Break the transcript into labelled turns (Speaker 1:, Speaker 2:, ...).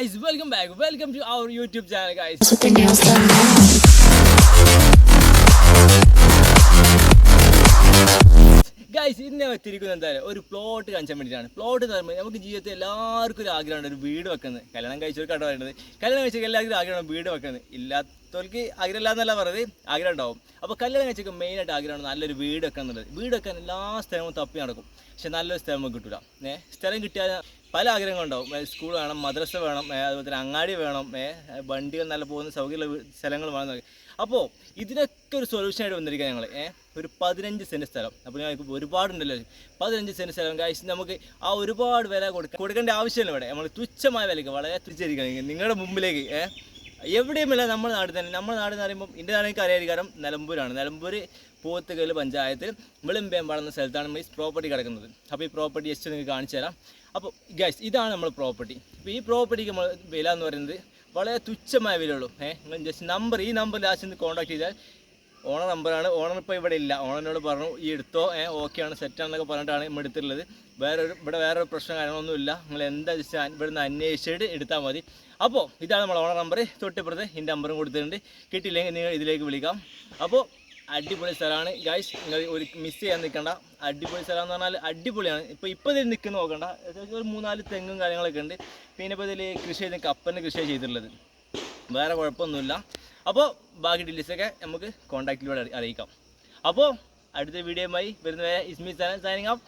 Speaker 1: guys, welcome back. Welcome to our YouTube channel, guys. Guys ഇന്ന് എത്തിയിരിക്കുന്നത് എന്തായാലും ഒരു പ്ലോട്ട് കാണിച്ചാൻ വേണ്ടിയിട്ടാണ്. പ്ലോട്ട് എന്ന് പറയുമ്പോൾ നമുക്ക് ജീവിതത്തിൽ എല്ലാവർക്കും ഒരു ആഗ്രഹമുണ്ട് ഒരു വീട് വെക്കുന്നത്. കല്യാണം കഴിച്ചവർക്കാണ് പറയുന്നത്. കല്യാണം കഴിച്ച എല്ലാവർക്കും ആഗ്രഹമാണ് വീട് വെക്കുന്നത്. ഇല്ലാത്തവർക്ക് ആഗ്രഹമില്ല എന്നല്ല പറയുന്നത്. ആഗ്രഹം ഉണ്ടാവും. അപ്പോൾ കല്യാണം കഴിച്ചൊക്കെ മെയിനായിട്ട് ആഗ്രഹമാണ് നല്ലൊരു വീട് വെക്കാൻ എന്നുള്ളത് വീട് വെക്കാൻ എല്ലാ സ്ഥലവും തപ്പി നടക്കും. പക്ഷെ നല്ലൊരു സ്ഥലം കിട്ടില്ല ഏ? സ്ഥലം കിട്ടിയാൽ പല ആഗ്രഹങ്ങളുണ്ടാവും സ്കൂൾ വേണം മദ്രസ വേണം അതുപോലെ തന്നെ അങ്ങാടി വേണം വണ്ടികൾ നല്ല പോകുന്ന സൗകര്യമുള്ള സ്ഥലങ്ങൾ വേണം. അപ്പോൾ ഇതിനൊക്കെ ഒരു സൊല്യൂഷൻ ആയിട്ട് വന്നിരിക്കുക ഞങ്ങൾ ഒരു പതിനഞ്ച് സെന്റ് സ്ഥലം. അപ്പോൾ ഞങ്ങൾക്ക് ഒരുപാടുണ്ടല്ലോ. പതിനഞ്ച് സെന്റ് സ്ഥലം. കാശ് നമുക്ക് ആ ഒരുപാട് വില കൊടുക്കുക കൊടുക്കേണ്ട ആവശ്യമില്ല ഇവിടെ. നമ്മൾ തുച്ഛമായ വിലയ്ക്ക് വളരെ തുച്ഛരിക്കണം നിങ്ങളുടെ മുമ്പിലേക്ക് ഏഹ് എവിടെയുമില്ല നമ്മുടെ നാട് തന്നെ. നമ്മുടെ നാട് എന്ന് പറയുമ്പോൾ എന്റെ നാടെനിക്ക് കാരണം നിലമ്പൂരാണ്. നിലമ്പൂർ പോത്തുകൽ പഞ്ചായത്തിൽ വെളുമ്പേമ്പാട് എന്ന സ്ഥലത്താണ് ഈ പ്രോപ്പർട്ടി കിടക്കുന്നത്. അപ്പോൾ ഈ പ്രോപ്പർട്ടി ജസ്റ്റ് നിങ്ങൾക്ക് കാണിച്ചു തരാം. അപ്പോൾ ഗൈസ് ഇതാണ് നമ്മൾ പ്രോപ്പർട്ടി അപ്പോൾ ഈ പ്രോപ്പർട്ടിക്ക് നമ്മൾ വില എന്ന് പറയുന്നത് വളരെ തുച്ഛമായ വിലയുള്ളൂ. ഏഹ് നിങ്ങൾ ജസ്റ്റ് നമ്പർ ഈ നമ്പർ ലാസ്റ്റ് കോൺടാക്ട് ചെയ്താൽ ഓണർ നമ്പറാണ്. ഓണർ ഇപ്പോൾ ഇവിടെ ഇല്ല. ഓണറിനോട് പറഞ്ഞു ഈ എടുത്തോ? ഓക്കെയാണ് സെറ്റാണെന്നൊക്കെ പറഞ്ഞിട്ടാണ് നമ്മൾ എടുത്തിട്ടുള്ളത്. വേറെ ഇവിടെ വേറെ പ്രശ്നം കാര്യങ്ങളൊന്നും ഇല്ല. നിങ്ങൾ എന്താ ജസ്റ്റ് ഇവിടുന്ന് അന്വേഷിച്ചിട്ട് എടുത്താൽ മതി. അപ്പോൾ ഇതാണ് നമ്മൾ ഓണർ നമ്പർ തൊട്ടിപ്പുറത്ത് ഇതിന്റെ നമ്പറും കൊടുത്തിട്ടുണ്ട്. കിട്ടിയില്ലെങ്കിൽ നിങ്ങൾ ഇതിലേക്ക് വിളിക്കാം. അപ്പോൾ അടിപൊളി സ്ഥലമാണ്. ഗൈസ് നിങ്ങൾ ഒരു മിസ് ചെയ്യാൻ നിൽക്കണ്ട. അടിപൊളി സ്ഥലം എന്ന് പറഞ്ഞാൽ അടിപൊളിയാണ്. ഇപ്പോൾ ഇപ്പോൾ ഇതിൽ നിൽക്കുന്ന നോക്കണ്ട. ഒരു മൂന്നാൽ തെങ്ങും കാര്യങ്ങളൊക്കെ ഉണ്ട്. പിന്നെ ഇപ്പോൾ ഇതിൽ കൃഷി ചെയ്ത് കപ്പന്റെ കൃഷിയാണ് ചെയ്തിട്ടുള്ളത്. വേറെ കുഴപ്പമൊന്നുമില്ല. അപ്പോൾ ബാക്കി ഡീറ്റെയിൽസൊക്കെ നമുക്ക് കോൺടാക്റ്റിലൂടെ അറിയിക്കാം. അപ്പോൾ അടുത്ത വീഡിയോയുമായി വരുന്നവരെ ഇസ്മി സൈനിങ് ഓഫ്